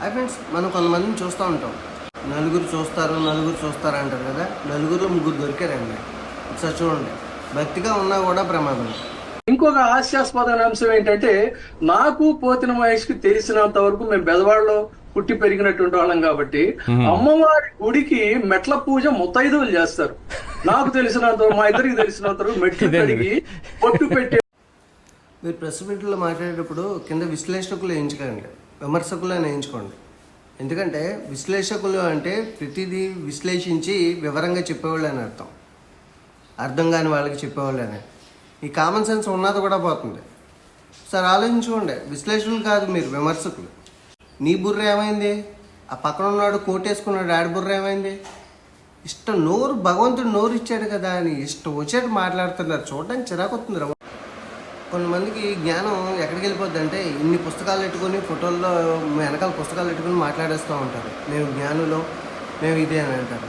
Hi friends మనం కొంతమందిని చూస్తూ ఉంటాం. నలుగురు చూస్తారు నలుగురు చూస్తారు అంటారు కదా? నలుగురిలో ముగ్గురు దొరికారండి. ఒకసారి చూడండి. భక్తిగా ఉన్నా కూడా ప్రమాదం. ఇంకొక హాస్యాస్పదమైన అంశం ఏంటంటే నాకు పోతిన మహేష్కి తెలిసినంత వరకు మేము బెదవాడలో పుట్టి పెరిగినటువంటి వాళ్ళం కాబట్టి అమ్మవారి గుడికి మెట్ల పూజ ముత్తైదువులు చేస్తారు. నాకు తెలిసినంత మా ఇద్దరికి తెలిసినంత వరకు మెట్లు కడిగి పొట్టు పెట్టి మీరు ప్రెస్ మీట్లో మాట్లాడేటప్పుడు కింద విశ్లేషకులు వేయించకండి. విమర్శకులు అని ఎందుకంటే విశ్లేషకులు అంటే ప్రతిదీ విశ్లేషించి వివరంగా చెప్పేవాళ్ళు అని అర్థం. అర్థం కాని వాళ్ళకి చెప్పేవాళ్ళు అని ఈ కామన్ సెన్స్ ఉన్నది కూడా పోతుంది. సార్ ఆలోచించుకోండి. విశ్లేషకులు కాదు మీరు విమర్శకులు. నీ బుర్ర ఏమైంది? ఆ పక్కన ఉన్నాడు కోటేసుకున్నాడు ఆడి బుర్ర ఏమైంది? ఇష్టం నోరు భగవంతుడు నోరు ఇచ్చాడు కదా అని ఇష్టం వచ్చేట్టు మాట్లాడుతున్నారు. చూడడానికి చిరాకు వస్తుంది కొంతమందికి జ్ఞానం ఎక్కడికి వెళ్ళిపోద్ది అంటే ఇన్ని పుస్తకాలు పెట్టుకొని ఫోటోల్లో వెనకాల పుస్తకాలు పెట్టుకొని మాట్లాడేస్తూ ఉంటారు. మేము జ్ఞానులు మేము ఇదే అని అంటారు.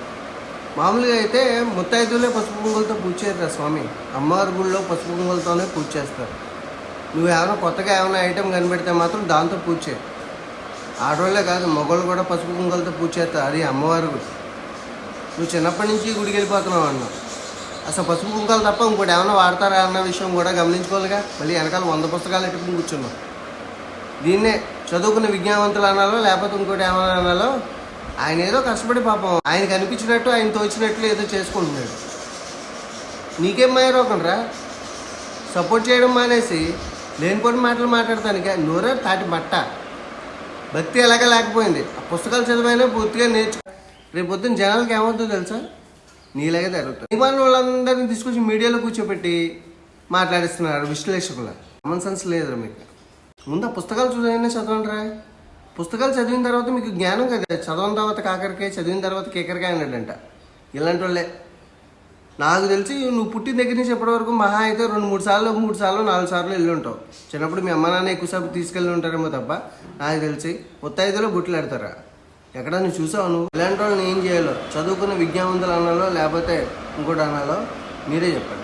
మామూలుగా అయితే ముత్తైదులే పసుపు కుంగులతో పూజ చేస్తారు స్వామి. అమ్మవారి గుళ్ళో పసుపు కుంగులతోనే పూజ చేస్తారు. నువ్వు ఏమైనా కొత్తగా ఏమైనా ఐటెం కనిపెడితే మాత్రం దాంతో పూజ చేయి. ఆడవాళ్ళే కాదు మగవాళ్ళు కూడా పసుపు కుంగులతో పూజ చేస్తారు. అది అమ్మవారి గుడి. నువ్వు చిన్నప్పటి నుంచి గుడికి వెళ్ళిపోతున్నావు అన్నావు అసలు పసుపు కుంకాలు తప్ప ఇంకోటి ఏమైనా వాడతారా అన్న విషయం కూడా గమనించుకోవాలిగా. మళ్ళీ వెనకాల వంద పుస్తకాలు ఎట్టుకుని కూర్చున్నాం. దీన్నే చదువుకున్న విజ్ఞానవంతులు అనాలో లేకపోతే ఇంకోటి ఏమైనా అనాలో ఆయన ఏదో కష్టపడి పాపం ఆయనకు అనిపించినట్టు ఆయన తోచినట్లు ఏదో చేసుకుంటున్నాడు. నీకేం మాయరోగం రా? సపోర్ట్ చేయడం మానేసి లేనిపోని మాటలు మాట్లాడతానికి నోరే తాటి మట్ట భక్తి ఎలాగ లేకపోయింది? ఆ పుస్తకాలు చదివైనా పూర్తిగా నేర్చు రేపు పొద్దున జనాలకి ఏమవుతుందో తెలుసా? నీలాగే జరుగుతుంది ఇవాళ వాళ్ళందరినీ తీసుకొచ్చి మీడియాలో కూర్చోబెట్టి మాట్లాడిస్తున్నారు విశ్లేషకుల. కామన్ సెన్స్ లేదురా మీకు. ముందు ఆ పుస్తకాలు చూసైనా చదవండిరా. పుస్తకాలు చదివిన తర్వాత మీకు జ్ఞానం కదా. చదవని తర్వాత కాకరకాయ చదివిన తర్వాత కేకరకాయ అన్నాడంట. ఇలాంటి వాళ్ళే నాకు తెలిసి నువ్వు పుట్టిన దగ్గర నుంచి ఎప్పటి వరకు మహా అయితే రెండు మూడు సార్లు మూడు సార్లు నాలుగు సార్లు వెళ్ళి ఉంటావు. చిన్నప్పుడు మీ అమ్మ నాన్న ఎక్కువసేపు తీసుకెళ్ళి ఉంటారేమో తప్ప నాకు తెలిసి ముత్తైదులో బుట్టలు ఆడతారా? ఎక్కడ నువ్వు చూసావు నువ్వు? ఇలాంటి వాళ్ళని ఏం చేయాలో? చదువుకున్న విజ్ఞావంతులు అనాలో లేకపోతే ఇంకోటి అనాలో మీరే చెప్పండి.